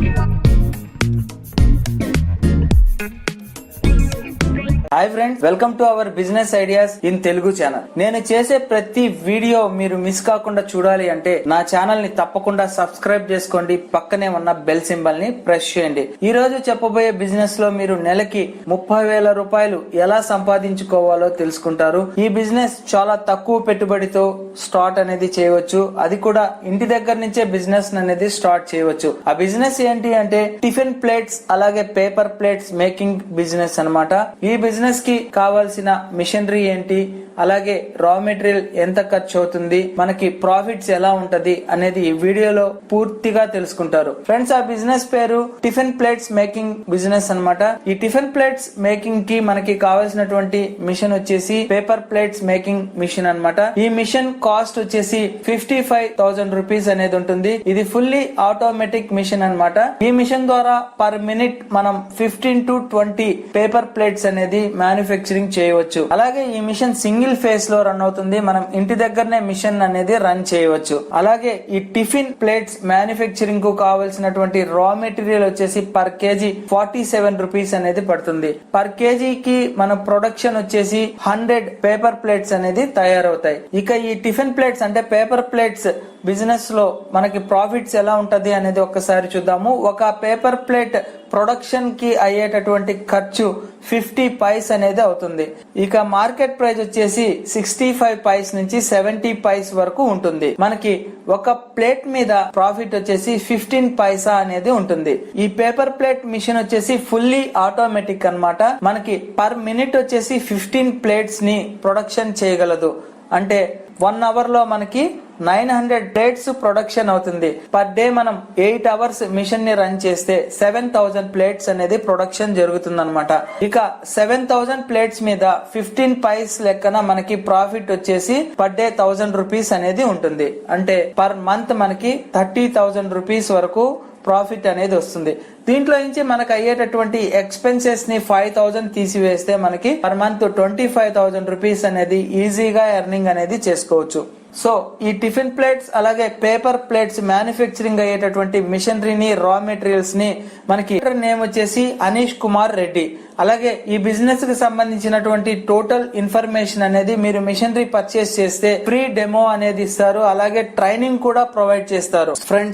Thank you. Hi friends welcome to our business ideas in Telugu channel నేను చేసే ప్రతి video మీరు miss కాకుండా చూడాలి అంటే నా ఛానల్ని తప్పకుండా సబ్స్క్రైబ్ చేసుకోండి. పక్కనే ఉన్న బెల్ సింబల్ని ప్రెస్ చేయండి. ఈ రోజు చెప్పబోయే బిజినెస్లో మీరు నెలకి ముప్పై వేల రూపాయలు ఎలా సంపాదించుకోవాలో తెలుసుకుంటారు. ఈ బిజినెస్ చాలా తక్కువ పెట్టుబడితో స్టార్ట్ అనేది చేయవచ్చు. అది కూడా ఇంటి దగ్గర నుంచే బిజినెస్ అనేది స్టార్ట్ చేయవచ్చు. ఆ బిజినెస్ ఏంటి అంటే టిఫిన్ ప్లేట్స్ అలాగే పేపర్ ప్లేట్స్ మేకింగ్ బిజినెస్ అన్నమాట. ఈ బిజినెస్ బిజినెస్కి కావాల్సిన మిషనరీ ఏంటి? అలాగే రా మెటీరియల్ ఎంత ఖర్చు అవుతుంది మనకి ప్రాఫిట్స్ ఎలా ఉంటది అనేది ఈ వీడియోలో పూర్తిగా తెలుసుకుంటారు. ఫ్రెండ్స్ ఆ బిజినెస్ పేరు టిఫిన్ ప్లేట్స్ మేకింగ్ బిజినెస్ అన్నమాట. ఈ టిఫిన్ ప్లేట్స్ మేకింగ్కి మనకి కావాల్సినటువంటి మిషన్ వచ్చేసి పేపర్ ప్లేట్స్ మేకింగ్ మిషన్ అన్నమాట. ఈ మిషన్ కాస్ట్ వచ్చేసి ఫిఫ్టీ ఫైవ్ థౌసండ్ రూపీస్ అనేది ఉంటుంది. ఇది ఫుల్లీ ఆటోమేటిక్ మిషన్ అన్నమాట. ఈ మిషన్ ద్వారా పర్ మినిట్ మనం fifteen to twenty paper plates అనేది మ్యానుఫ్యాక్చరింగ్ చేయవచ్చు. అలాగే ఈ మిషన్ సింగిల్ ఫేస్లో రన్ అవుతుంది. మనం ఇంటి దగ్గరనే మిషన్ అనేది రన్ చేయవచ్చు. అలాగే ఈ టిఫిన్ ప్లేట్స్ మ్యానుఫ్యాక్చరింగ్కు కావాల్సినటువంటి రా మెటీరియల్ వచ్చేసి per KG forty seven rupees అనేది పడుతుంది. పర్ కేజీకి మన ప్రొడక్షన్ వచ్చేసి హండ్రెడ్ పేపర్ ప్లేట్స్ అనేది తయారవుతాయి. ఇక ఈ టిఫిన్ ప్లేట్స్ అంటే పేపర్ ప్లేట్స్ బిజినెస్లో మనకి ప్రాఫిట్స్ ఎలా ఉంటది అనేది ఒక్కసారి చూద్దాము. ఒక పేపర్ ప్లేట్ ప్రొడక్షన్కి అయ్యేటటువంటి ఖర్చు ఫిఫ్టీ పైస్ అనేది అవుతుంది. ఇక మార్కెట్ ప్రైస్ వచ్చేసి సిక్స్టీ ఫైవ్ పైస్ నుంచి సెవెంటీ పైస్ వరకు ఉంటుంది. మనకి ఒక ప్లేట్ మీద ప్రాఫిట్ వచ్చేసి ఫిఫ్టీన్ పైసా అనేది ఉంటుంది. ఈ పేపర్ ప్లేట్ మిషన్ వచ్చేసి ఫుల్లీ ఆటోమేటిక్ అన్నమాట. మనకి పర్ మినిట్ వచ్చేసి ఫిఫ్టీన్ ప్లేట్స్ని ప్రొడక్షన్ చేయగలదు. అంటే వన్ అవర్లో మనకి నైన్ హండ్రెడ్ ప్లేట్స్ ప్రొడక్షన్ అవుతుంది. పర్ డే మనం ఎయిట్ అవర్స్ మిషన్ని రన్ చేస్తే సెవెన్ థౌజండ్ ప్లేట్స్ అనేది ప్రొడక్షన్ జరుగుతుంది అనమాట ఇక సెవెన్ థౌజండ్ ప్లేట్స్ మీద ఫిఫ్టీన్ పైస్ లెక్కన మనకి ప్రాఫిట్ వచ్చేసి పర్ డే థౌసండ్ రూపీస్ అనేది ఉంటుంది. అంటే పర్ మంత్ మనకి థర్టీ థౌసండ్ రూపీస్ వరకు ప్రాఫిట్ అనేది వస్తుంది. దీంట్లో నుంచి మనకు అయ్యేటటువంటి ఎక్స్పెన్సెస్ని ఫైవ్ థౌసండ్ తీసివేస్తే మనకి per month twenty five thousand rupees అనేది ఈజీగా ఎర్నింగ్ అనేది చేసుకోవచ్చు. సో ఈ టిఫిన్ ప్లేట్స్ అలాగే పేపర్ ప్లేట్స్ మ్యానుఫ్యాక్చరింగ్ అయ్యేటటువంటి మిషనరీని రా మెటీరియల్స్ని మనకి నేమ్ వచ్చేసి అనీష్ కుమార్ రెడ్డి అలాగే ఈ బిజినెస్కి సంబంధించినటువంటి టోటల్ ఇన్ఫర్మేషన్ అనేది మీరు మిషనరీ పర్చేస్ చేస్తే ఫ్రీ డెమో అనేది ఇస్తారు. అలాగే ట్రైనింగ్ కూడా ప్రొవైడ్ చేస్తారు. ఫ్రెండ్స్